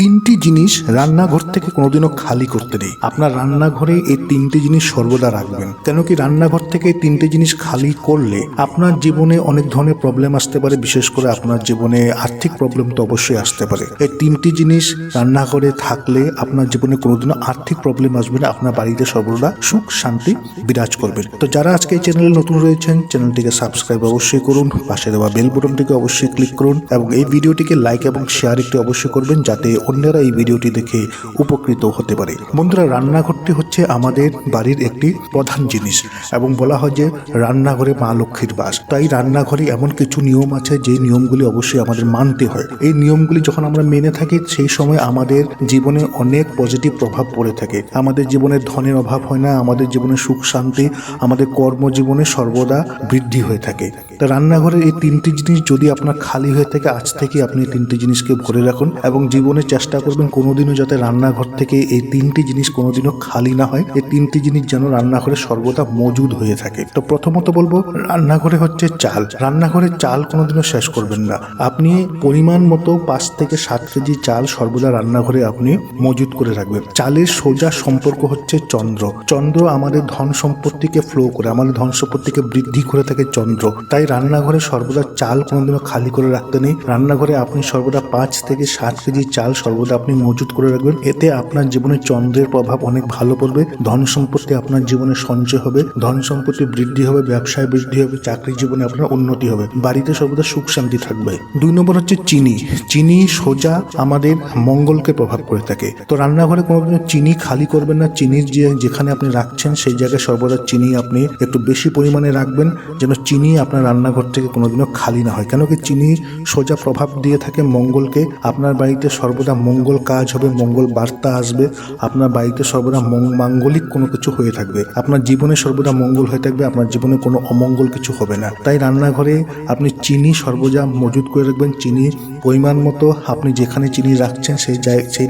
তিনটি জিনিস রান্নাঘর থেকে কোনোদিনও খালি করতে নেই। আপনার রান্নাঘরে এই তিনটি জিনিস সর্বদা রাখবেন। কেন কি রান্নাঘর থেকে তিনটি জিনিস খালি করলে আপনার জীবনে অনেক ধরনের প্রবলেম আসতে পারে। বিশেষ করে আপনার জীবনে আর্থিক প্রবলেম তো অবশ্যই আসতে পারে। এই তিনটি জিনিস রান্নাঘরে থাকলে আপনার জীবনে কোনোদিনও আর্থিক প্রবলেম আসবে না। আপনার বাড়িতে সর্বদা সুখ, শান্তি বিরাজ করবে। তো যারা আজকে এই চ্যানেলে নতুন রয়েছেন চ্যানেলটিকে সাবস্ক্রাইব অবশ্যই করুন। পাশে দেওয়া বেল বাটনটিকে অবশ্যই ক্লিক করুন। এবং এই ভিডিওটিকে লাইক এবং শেয়ার একটি অবশ্যই করবেন। যাতে অন্যরা এই ভিডিওটি দেখে উপকৃত হতে পারে। বন্ধুরা, রান্নাঘরটি হচ্ছে আমাদের বাড়ির একটি প্রধান জিনিস এবং বলা হয় যে রান্নাঘরে মা লক্ষ্মীর বাস। তাই রান্নাঘরে এমন কিছু নিয়ম আছে যে নিয়মগুলি অবশ্যই আমাদের মানতে হয়। এই নিয়মগুলি যখন আমরা মেনে থাকি, সেই সময় আমাদের জীবনে অনেক পজিটিভ প্রভাব পড়ে থাকে। আমাদের জীবনে ধনের অভাব হয় না, আমাদের জীবনে সুখ শান্তি, আমাদের কর্মজীবনে সর্বদা বৃদ্ধি হয়ে থাকে। তা রান্নাঘরের এই তিনটি জিনিস যদি আপনার খালি হয়ে থাকে, আজ থেকে আপনি তিনটি জিনিসকে ভরে রাখুন এবং জীবনে করবেন কোনোদিনও যাতে রান্নাঘর থেকে এই তিনটি জিনিস কোনোদিনও খালি না হয়। এই তিনটি জিনিস যেন রান্নাঘরে সর্বদা মজুদ হয়ে থাকে। তো প্রথমত বলব, রান্নাঘরে হচ্ছে চাল। রান্নাঘরে চাল কোনোদিনও শেষ করবেন না। আপনি পরিমাণ মতো পাঁচ থেকে সাত কেজি চাল সর্বদা রান্নাঘরে আপনি মজুদ করে রাখবেন। চালের সোজা সম্পর্ক হচ্ছে চন্দ্র। চন্দ্র আমাদের ধন সম্পত্তিকে ফ্লো করে, আমাদের ধন সম্পত্তিকে বৃদ্ধি করে থাকে চন্দ্র। তাই রান্নাঘরে সর্বদা চাল কোনোদিনও খালি করে রাখতে নেই। রান্নাঘরে আপনি সর্বদা পাঁচ থেকে সাত কেজি চাল সর্বদা আপনি মজুদ করে রাখবেন। এতে আপনার জীবনে চন্দ্রের প্রভাব অনেক ভালো পড়বে, ধন সম্পত্তি আপনার জীবনে সঞ্চয় হবে, ধন সম্পত্তি বৃদ্ধি হবে, ব্যবসায় বৃদ্ধি হবে চাকরি জীবনে আপনার উন্নতি হবে। বাড়িতে সর্বদা সুখ শান্তি থাকবে। দুই নম্বর হচ্ছে চিনি। চিনি সোজা আমাদের মঙ্গলকে প্রভাব করে থাকে। তো রান্নাঘরে কোনোদিন চিনি খালি করবেন না। চিনির যে যেখানে আপনি রাখছেন, সেই জায়গায় সর্বদা চিনি আপনি একটু বেশি পরিমাণে রাখবেন, যেন চিনি আপনার রান্নাঘর থেকে কোনোদিনও খালি না হয়। কেন কি চিনি সোজা প্রভাব দিয়ে থাকে মঙ্গলকে। আপনার বাড়িতে সর্বদা মঙ্গল কাজ হবে, মঙ্গল বার্তা আসবে, আপনার বাড়িতে সর্বদা মাঙ্গলিক কোনো কিছু হয়ে থাকবে। আপনার জীবনে সর্বদা মঙ্গল হয়ে থাকবে, আপনার জীবনে কোনো অমঙ্গল কিছু হবে না। তাই রান্নাঘরে আপনি চিনি সর্বদা মজুদ করে রাখবেন, চিনি পরিমাণ মতো আপনি যেখানে চিনি রাখছেন, সেই সেই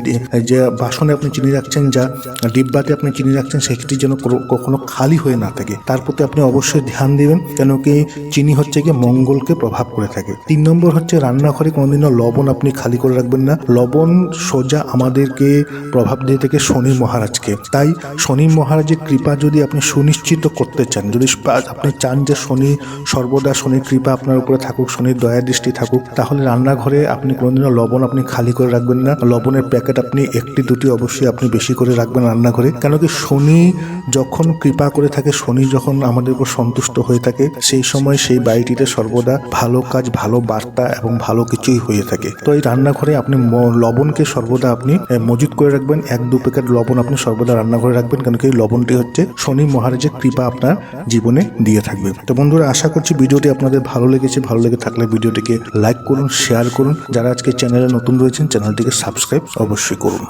যে বাসনে আপনি চিনি রাখছেন, যা ডিব্বাতে আপনি চিনি রাখছেন, সেটি যেন কখনো খালি হয়ে না থাকে। তার প্রতি আপনি অবশ্যই ধ্যান দেবেন, কেন কি চিনি হচ্ছে কি মঙ্গলকে প্রভাব করে থাকে। তিন নম্বর হচ্ছে রান্নাঘরে কোনোদিনও লবণ আপনি খালি করে রাখবেন না। লবণ সোজা আমাদেরকে প্রভাব দিয়ে থাকে শনি মহারাজকে। তাই শনি মহারাজের কৃপা যদি আপনি সুনিশ্চিত করতে চান, যদি আপনি চান যে শনি সর্বদা শনির কৃপা আপনার উপরে থাকুক, শনির দয়া দৃষ্টি থাকুক, তাহলে রান্নাঘরে আপনি কোনোদিনও লবণ আপনি খালি করে রাখবেন না। লবণের প্যাকেট আপনি একটি দুটি অবশ্যই আপনি বেশি করে রাখবেন রান্নাঘরে কেন কি শনি যখন কৃপা করে থাকে, শনি যখন আমাদের উপর সন্তুষ্ট হয়ে থাকে, সেই সময় সেই বাড়িটিতে সর্বদা ভালো কাজ, ভালো বার্তা এবং ভালো কিছুই হয়ে থাকে। তো এই রান্নাঘরে আপনি লবণকে সর্বদা আপনি মজুত করে রাখবেন। এক, দু প্যাকেট লবণ আপনি সর্বদা রান্নাঘরে রাখবেন কেন কি লবণটি হচ্ছে শনি মহারাজের কৃপা আপনার জীবনে দিয়ে থাকবে। তো বন্ধুরা, আশা করছি ভিডিওটি আপনাদের ভালো লেগেছে। ভালো লেগে থাকলে ভিডিওটিকে লাইক করুন, শেয়ার করুন। যারা আজকে চ্যানেলে নতুন রয়েছেন চ্যানেলটিকে সাবস্ক্রাইব অবশ্যই করুন।